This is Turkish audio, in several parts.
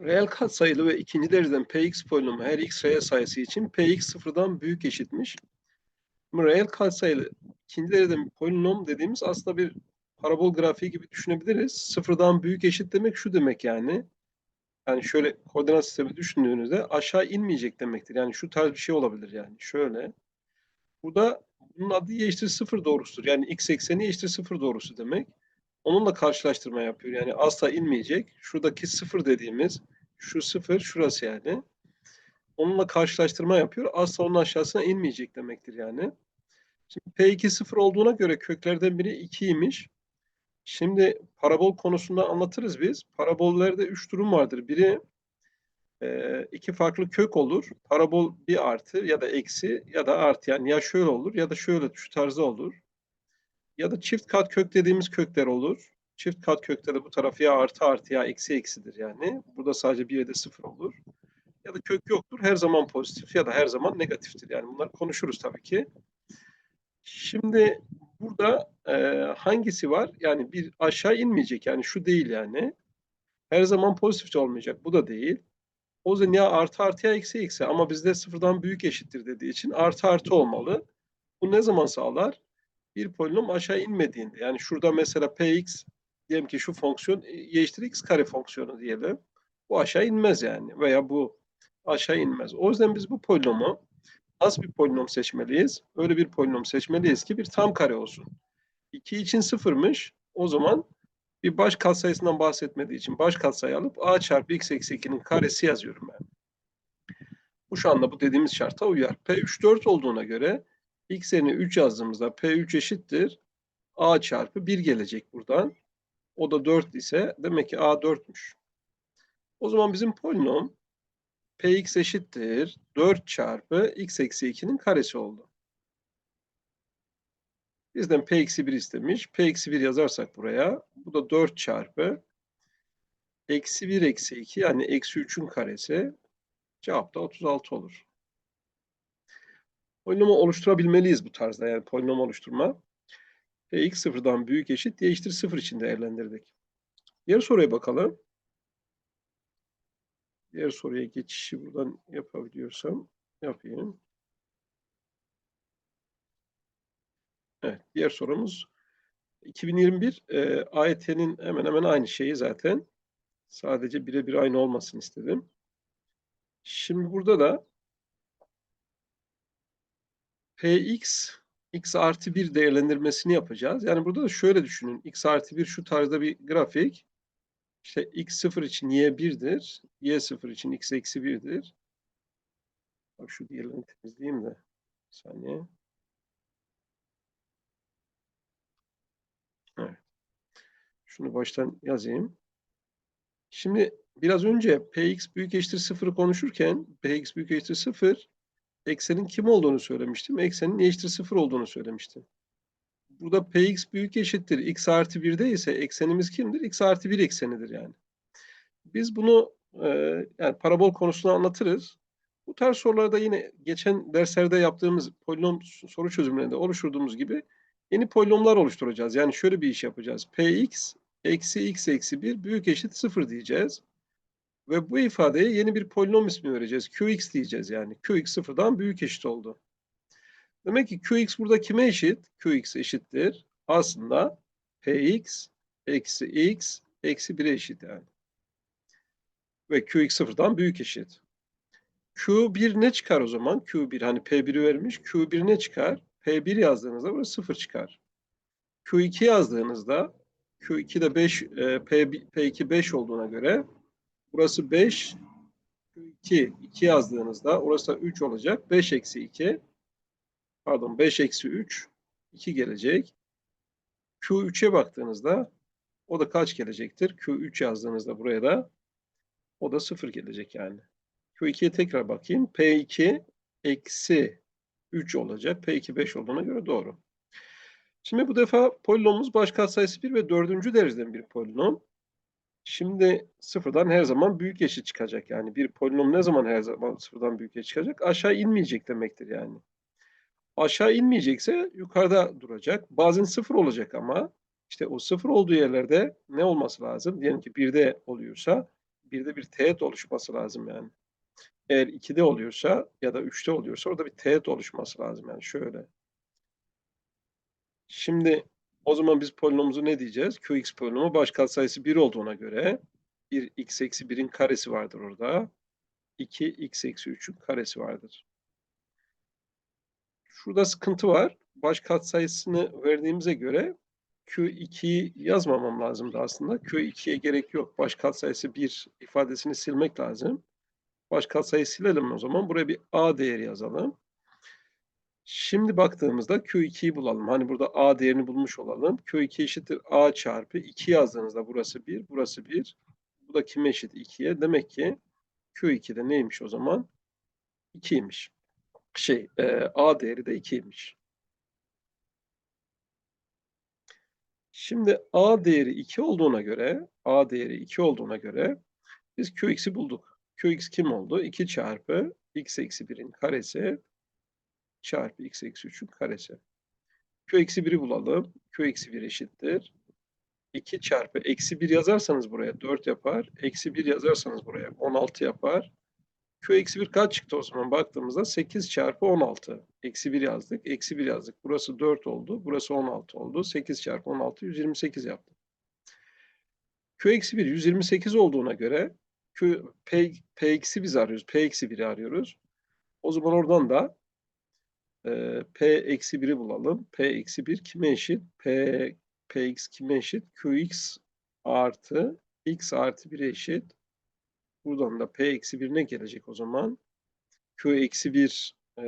Reel katsayılı ve ikinci dereceden px polinomu her x reel sayısı için px sıfırdan büyük eşitmiş. Reel katsayılı ikinci dereceden polinom dediğimiz aslında bir parabol grafiği gibi düşünebiliriz. Sıfırdan büyük eşit demek şu demek yani. Yani şöyle koordinat sistemi düşündüğünüzde aşağı inmeyecek demektir. Yani şu tarz bir şey olabilir yani. Şöyle. Burada bunun adı y eşittir sıfır doğrusudur. Yani x ekseni y eşittir sıfır doğrusu demek. Onunla karşılaştırma yapıyor. Yani asla inmeyecek. Şuradaki sıfır dediğimiz şu sıfır şurası yani. Onunla karşılaştırma yapıyor. Asla onun aşağısına inmeyecek demektir yani. Şimdi P2 sıfır olduğuna göre köklerden biri 2'ymiş. Şimdi parabol konusunda anlatırız biz. Parabollerde üç durum vardır. Biri e, iki farklı kök olur. Parabol bir artı ya da eksi ya da artı. Yani ya şöyle olur ya da şöyle şu tarzda olur. Ya da çift kat kök dediğimiz kökler olur. Çift kat kökte de bu taraf ya artı artı ya eksi eksidir yani. Burada sadece bir de sıfır olur. Ya da kök yoktur. Her zaman pozitif ya da her zaman negatiftir. Yani bunları konuşuruz tabii ki. Şimdi burada e, hangisi var? Yani bir aşağı inmeyecek. Yani şu değil yani. Her zaman pozitif olmayacak. Bu da değil. O zaman ya artı artı ya eksi eksi. Ama bizde sıfırdan büyük eşittir dediği için artı artı olmalı. Bu ne zaman sağlar? Bir polinom aşağı inmediğinde. Yani şurada mesela px diyelim ki şu fonksiyon y eşittir x kare fonksiyonu diyelim. Bu aşağı inmez yani. Veya bu aşağı inmez. O yüzden biz bu polinomu nasıl bir polinom seçmeliyiz? Öyle bir polinom seçmeliyiz ki bir tam kare olsun. 2 için sıfırmış. O zaman bir baş katsayısından bahsetmediği için baş katsayı alıp a çarpı x eksi 2'nin karesi yazıyorum ben. Bu şu anda bu dediğimiz şarta uyar. P3 4 olduğuna göre x yerine 3 yazdığımızda P3 eşittir. a çarpı 1 gelecek buradan. O da 4 ise demek ki a 4'müş. O zaman bizim polinom px eşittir 4 çarpı x eksi 2'nin karesi oldu. Bizden p eksi 1 istemiş. p eksi 1 yazarsak buraya. Bu da 4 çarpı eksi 1 eksi 2 yani eksi 3'ün karesi. Cevap da 36 olur. Polinomu oluşturabilmeliyiz bu tarzda yani polinom oluşturma. px sıfırdan büyük eşit y eşittir 0 için değerlendirdik. Diğer soruya bakalım. Diğer soruya geçişi buradan yapabiliyorsam yapayım. Evet, diğer sorumuz 2021 e, AYT'nin hemen hemen aynı şeyi zaten. Sadece birebir aynı olmasını istedim. Şimdi burada da Px x artı 1 değerlendirmesini yapacağız. Yani burada da şöyle düşünün. x artı 1 şu tarzda bir grafik. İşte x 0 için y 1'dir. y 0 için x eksi 1'dir. Bak şu diğerlerini temizleyeyim de. Bir saniye. Şunu baştan yazayım. Şimdi biraz önce px büyük eşittir 0'ı konuşurken px büyük eşittir 0 eksenin kim olduğunu söylemiştim. Eksenin y eşittir 0 olduğunu söylemiştim. Burada px büyük eşittir x artı 1'de ise eksenimiz kimdir? x artı 1 eksenidir yani. Biz bunu e, yani parabol konusunu anlatırız. Bu tarz sorularda yine geçen derslerde yaptığımız polinom soru çözümlerinde oluşturduğumuz gibi yeni polinomlar oluşturacağız. Yani şöyle bir iş yapacağız. px eksi x eksi 1 büyük eşit 0 diyeceğiz. Ve bu ifadeye yeni bir polinom ismi vereceğiz. qx diyeceğiz yani. qx sıfırdan büyük eşit oldu. Demek ki qx burada kime eşit? qx eşittir. Aslında px eksi x eksi 1'e eşit yani. Ve qx sıfırdan büyük eşit. q1 ne çıkar o zaman? q1 hani p1'i vermiş. q1 ne çıkar? p1 yazdığınızda burası 0 çıkar. q2 yazdığınızda q2 de 5 p2 p2 5 olduğuna göre burası 5 q2 2 yazdığınızda orası da 3 olacak. 5 eksi 2 pardon 5 eksi 3 2 gelecek. Q3'e baktığınızda o da kaç gelecektir? Q3 yazdığınızda buraya da o da 0 gelecek yani. Q2'ye tekrar bakayım. P2 eksi 3 olacak. P2 5 olduğuna göre doğru. Şimdi bu defa polinomumuz baş katsayısı 1 ve 4. dereceden bir polinom. Şimdi sıfırdan her zaman büyük eşit çıkacak. Yani bir polinom ne zaman her zaman sıfırdan büyük eşit çıkacak? Aşağı inmeyecek demektir yani. Aşağı inmeyecekse yukarıda duracak. Bazen sıfır olacak ama işte o sıfır olduğu yerlerde ne olması lazım? Diyelim ki birde oluyorsa bir de bir teğet oluşması lazım yani. Eğer 2'de oluyorsa ya da 3'te oluyorsa orada bir teğet oluşması lazım yani şöyle. Şimdi o zaman biz polinomumuzu ne diyeceğiz? Qx polinomu baş katsayısı 1 olduğuna göre 1 x eksi 1'in karesi vardır orada. 2 x eksi 3'ün karesi vardır. Şurada sıkıntı var. Baş katsayısını verdiğimize göre Q2'yi yazmamam lazımdı aslında. Q2'ye gerek yok. Baş katsayısı 1 ifadesini silmek lazım. Baş katsayıyı silelim o zaman. Buraya bir A değeri yazalım. Şimdi baktığımızda Q2'yi bulalım. Hani burada A değerini bulmuş olalım. Q2 eşittir A çarpı 2 yazdığınızda burası 1, burası 1. Bu da kime eşit? 2'ye. Demek ki Q2'de neymiş o zaman? 2'ymiş. Şey, e, A değeri de 2'ymiş. Şimdi A değeri 2 olduğuna göre, A değeri 2 olduğuna göre biz Qx'i bulduk. Qx kim oldu? 2 çarpı x eksi 1'in karesi çarpı x eksi 3'ün karesi. Q eksi 1'i bulalım. Q eksi 1 eşittir. 2 çarpı eksi 1 yazarsanız buraya 4 yapar. Eksi 1 yazarsanız buraya 16 yapar. Q eksi 1 kaç çıktı o zaman baktığımızda 8 çarpı 16. Eksi 1 yazdık. Eksi 1 yazdık. Burası 4 oldu. Burası 16 oldu. 8 çarpı 16 128 yaptı. Q eksi 1 128 olduğuna göre Q, P, P eksi biz arıyoruz. P eksi 1'i arıyoruz. O zaman oradan da e, P eksi 1'i bulalım. P eksi 1 kime eşit? P, Px kime eşit? Qx artı x artı 1'e eşit. Buradan da P eksi 1 ne gelecek o zaman? Q eksi 1 e,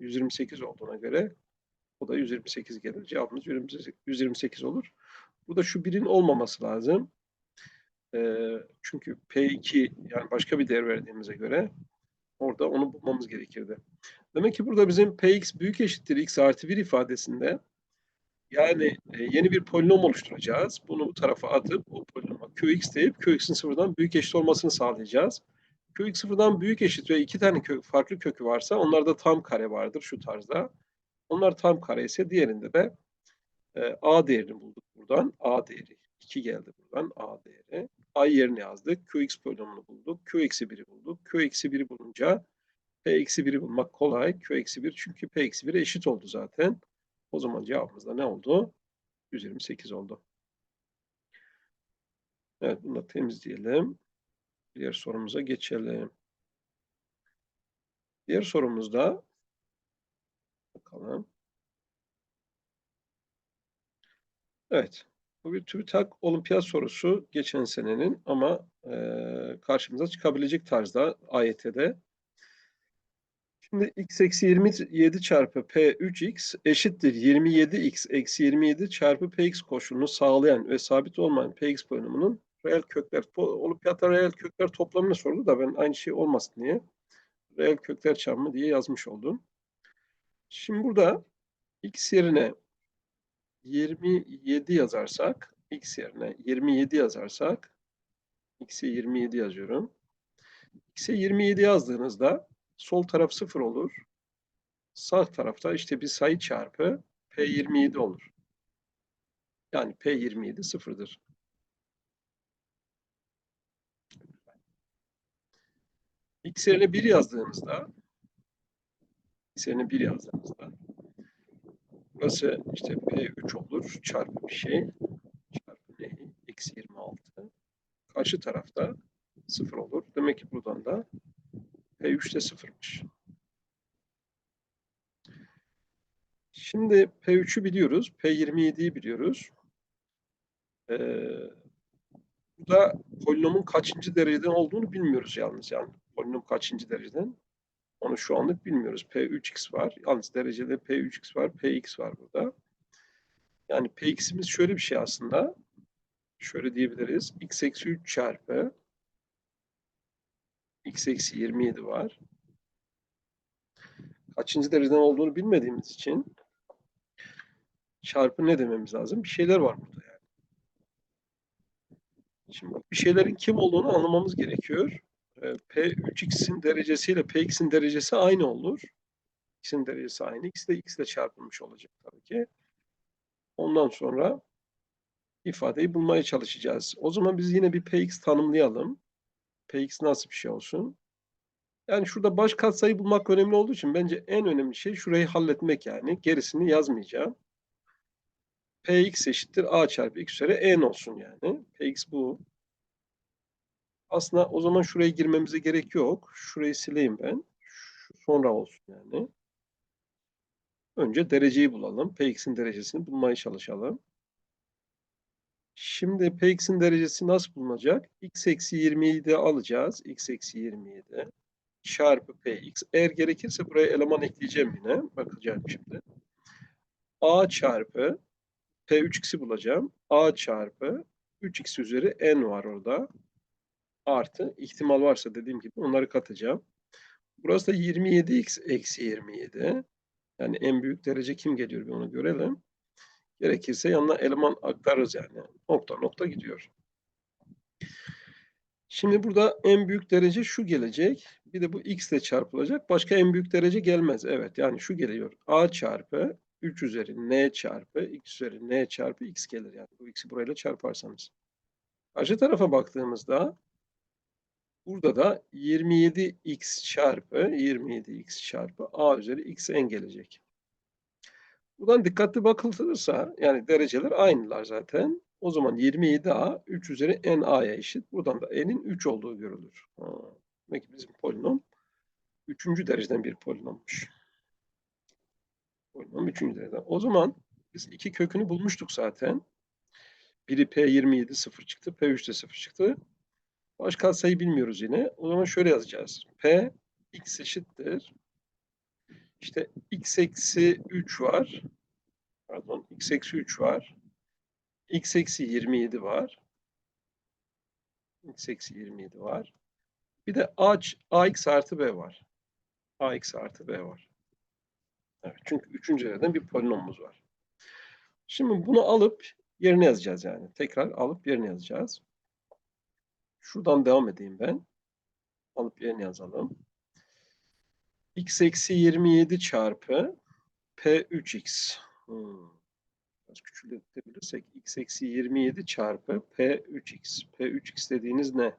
128 olduğuna göre o da 128 gelir. Cevabımız 128 olur. Burada şu 1'in olmaması lazım. E, çünkü P2 yani başka bir değer verdiğimize göre orada onu bulmamız gerekirdi. Demek ki burada bizim Px büyük eşittir x artı 1 ifadesinde yani e, yeni bir polinom oluşturacağız. Bunu bu tarafa atıp o polinoma qx deyip qx'in sıfırdan büyük eşit olmasını sağlayacağız. qx sıfırdan büyük eşit ve iki tane kök, farklı kökü varsa onlarda tam kare vardır şu tarzda. Onlar tam kare ise diğerinde de e, a değerini bulduk buradan. a değeri 2 geldi buradan a değeri. a yerine yazdık. qx polinomunu bulduk. q eksi 1'i bulduk. q eksi 1'i bulunca p eksi 1'i bulmak kolay. q eksi 1 çünkü p eksi 1'e eşit oldu zaten. O zaman cevabımız da ne oldu? 128 oldu. Evet bunu da temizleyelim. Diğer sorumuza geçelim. Diğer sorumuzda bakalım. Evet. Bu bir TÜBİTAK olimpiyat sorusu geçen senenin ama e, karşımıza çıkabilecek tarzda AYT'de. Şimdi x eksi 27 çarpı p 3x eşittir 27x eksi 27 çarpı px koşulunu sağlayan ve sabit olmayan px polinomunun reel kökler, olimpiyatta reel kökler toplamını sordu da ben aynı şey olmasın diye reel kökler çarpımı diye yazmış oldum. Şimdi burada x yerine 27 yazarsak, x yerine 27 yazarsak, x'e 27 yazıyorum. x'e 27 yazdığınızda sol taraf 0 olur. Sağ tarafta işte bir sayı çarpı P27 olur. Yani P27 sıfırdır. X yerine 1 yazdığımızda X yerine 1 yazdığımızda burası işte P3 olur çarpı bir şey çarpı ne? Eksi 26 karşı tarafta 0 olur. Demek ki buradan da P3 de sıfırmış. Şimdi P3'ü biliyoruz. P27'yi biliyoruz. Ee, burada polinomun kaçıncı dereceden olduğunu bilmiyoruz yalnız. Yani polinom kaçıncı dereceden? Onu şu anlık bilmiyoruz. P3x var. Yalnız derecede P3x var, Px var burada. Yani Px'imiz şöyle bir şey aslında. Şöyle diyebiliriz. x eksi 3 çarpı x eksi 27 var. Kaçıncı dereceden olduğunu bilmediğimiz için çarpı ne dememiz lazım? Bir şeyler var burada yani. Şimdi bir şeylerin kim olduğunu anlamamız gerekiyor. Ee, P3x'in derecesiyle Px'in derecesi aynı olur. X'in derecesi aynı. X de X ile çarpılmış olacak tabii ki. Ondan sonra ifadeyi bulmaya çalışacağız. O zaman biz yine bir Px tanımlayalım. Px nasıl bir şey olsun? Yani şurada baş katsayı bulmak önemli olduğu için bence en önemli şey şurayı halletmek yani. Gerisini yazmayacağım. Px eşittir a çarpı x üzeri n olsun yani. Px bu. Aslında o zaman şuraya girmemize gerek yok. Şurayı sileyim ben. Şu sonra olsun yani. Önce dereceyi bulalım. Px'in derecesini bulmaya çalışalım. Şimdi Px'in derecesi nasıl bulunacak? x eksi 27'de alacağız. x eksi 27 çarpı Px. Eğer gerekirse buraya eleman ekleyeceğim yine. Bakacağım şimdi. a çarpı P3x'i bulacağım. a çarpı 3x üzeri n var orada. Artı ihtimal varsa dediğim gibi onları katacağım. Burası da 27x eksi 27. Yani en büyük derece kim geliyor bir onu görelim. Gerekirse yanına eleman aktarırız yani. Nokta nokta gidiyor. Şimdi burada en büyük derece şu gelecek. Bir de bu x ile çarpılacak. Başka en büyük derece gelmez. Evet yani şu geliyor. a çarpı 3 üzeri n çarpı x üzeri n çarpı x gelir. Yani bu x'i burayla çarparsanız. Karşı tarafa baktığımızda burada da 27x çarpı 27x çarpı a üzeri x n gelecek. Buradan dikkatli bakılırsa yani dereceler aynılar zaten. O zaman 27a 3 üzeri n a'ya eşit. Buradan da n'in 3 olduğu görülür. Ha, demek ki bizim polinom 3. dereceden bir polinommuş. Polinom 3. dereceden. O zaman biz iki kökünü bulmuştuk zaten. Biri P27 0 çıktı. P3'te 0 çıktı. Başka sayı bilmiyoruz yine. O zaman şöyle yazacağız. P x eşittir. İşte x eksi 3 var. Pardon x eksi 3 var. x eksi 27 var. x eksi 27 var. Bir de a, ax artı b var. ax artı b var. Evet, çünkü üçüncü dereceden bir polinomumuz var. Şimdi bunu alıp yerine yazacağız yani. Tekrar alıp yerine yazacağız. Şuradan devam edeyim ben. Alıp yerine yazalım. X eksi 27 çarpı p3x. Hmm. Biraz küçültebilirsek x eksi 27 çarpı p3x. p3x dediğiniz ne?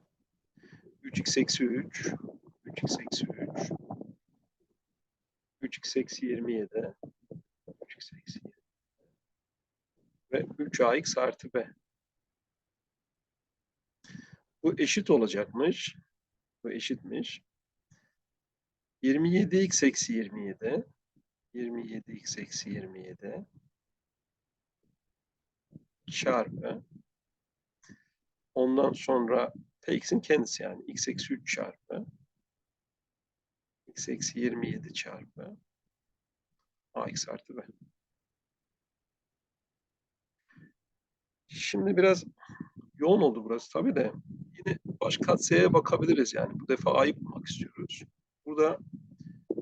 3x eksi 3. 3x eksi 3. 3x eksi 27. 3x eksi 27. Ve 3ax artı b. Bu eşit olacakmış. Bu eşitmiş. 27x eksi 27. 27x eksi 27 çarpı ondan sonra px'in kendisi yani x eksi 3 çarpı x eksi 27 çarpı ax artı b. Şimdi biraz yoğun oldu burası tabi de yine baş katsayıya bakabiliriz yani bu defa a'yı bulmak istiyoruz. Burada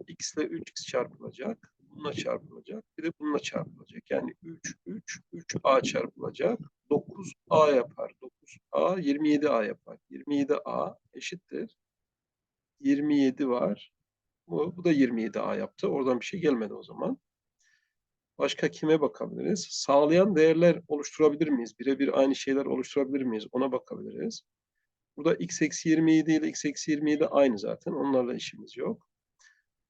x ile 3x çarpılacak. Bununla çarpılacak. Bir de bununla çarpılacak. Yani 3, 3, 3a çarpılacak. 9a yapar. 9a 27a yapar. 27a eşittir. 27 var. Bu, bu da 27a yaptı. Oradan bir şey gelmedi o zaman. Başka kime bakabiliriz? Sağlayan değerler oluşturabilir miyiz? Birebir aynı şeyler oluşturabilir miyiz? Ona bakabiliriz. Burada x eksi 27 ile x eksi 27 aynı zaten. Onlarla işimiz yok.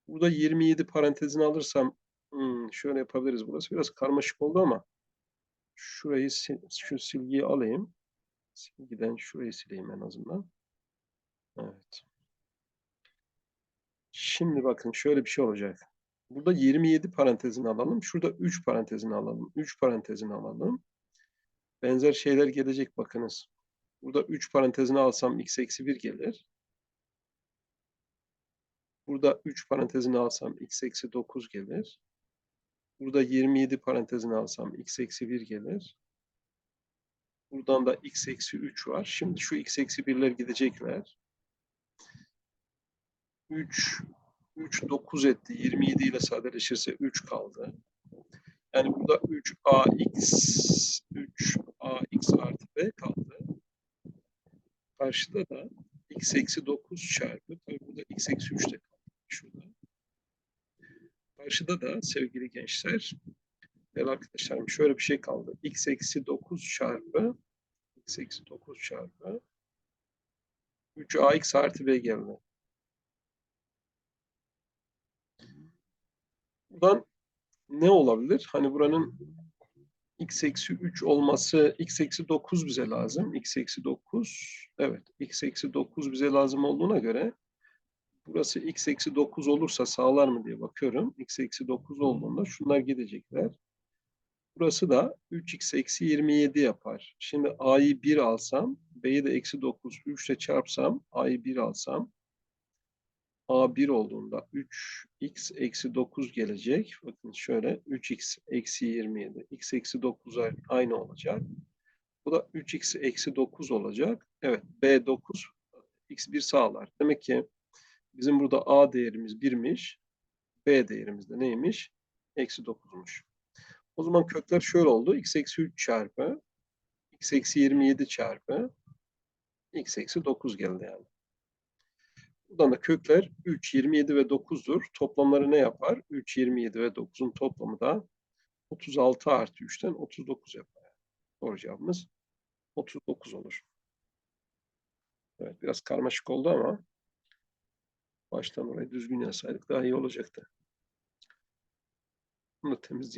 Burada 27 parantezini alırsam hmm, şöyle yapabiliriz. Burası biraz karmaşık oldu ama şurayı şu silgiyi alayım. Silgiden şurayı sileyim en azından. Evet. Şimdi bakın şöyle bir şey olacak. Burada 27 parantezini alalım. Şurada 3 parantezini alalım. 3 parantezini alalım. Benzer şeyler gelecek bakınız. Burada 3 parantezini alsam x eksi 1 gelir. Burada 3 parantezini alsam x eksi 9 gelir. Burada 27 parantezini alsam x eksi 1 gelir. Buradan da x eksi 3 var. Şimdi şu x eksi 1'ler gidecekler. 3, 3 9 etti. 27 ile sadeleşirse 3 kaldı. Yani burada 3ax, 3ax artı b kaldı. Karşıda da x eksi 9 çarpı, tabii burada x eksi 3 de kaldı şurada. Karşıda da sevgili gençler, değerli arkadaşlarım şöyle bir şey kaldı. x eksi 9 çarpı, x eksi 9 çarpı 3ax artı b geldi. Buradan ne olabilir? Hani buranın x eksi 3 olması x eksi 9 bize lazım. x eksi 9 evet x eksi 9 bize lazım olduğuna göre burası x eksi 9 olursa sağlar mı diye bakıyorum. x eksi 9 olduğunda şunlar gidecekler. Burası da 3x eksi 27 yapar. Şimdi a'yı 1 alsam b'yi de eksi 9 3 ile çarpsam a'yı 1 alsam A1 olduğunda 3x eksi 9 gelecek. Bakın şöyle 3x eksi 27. x eksi 9'a aynı olacak. Bu da 3x eksi 9 olacak. Evet B9 x1 sağlar. Demek ki bizim burada A değerimiz 1'miş. B değerimiz de neymiş? Eksi 9'muş. O zaman kökler şöyle oldu. x eksi 3 çarpı x eksi 27 çarpı x eksi 9 geldi yani. Buradan da kökler 3, 27 ve 9'dur. Toplamları ne yapar? 3, 27 ve 9'un toplamı da 36 artı 3'ten 39 yapar. Doğru cevabımız 39 olur. Evet biraz karmaşık oldu ama baştan orayı düzgün yazsaydık daha iyi olacaktı. Bunu temizleyelim.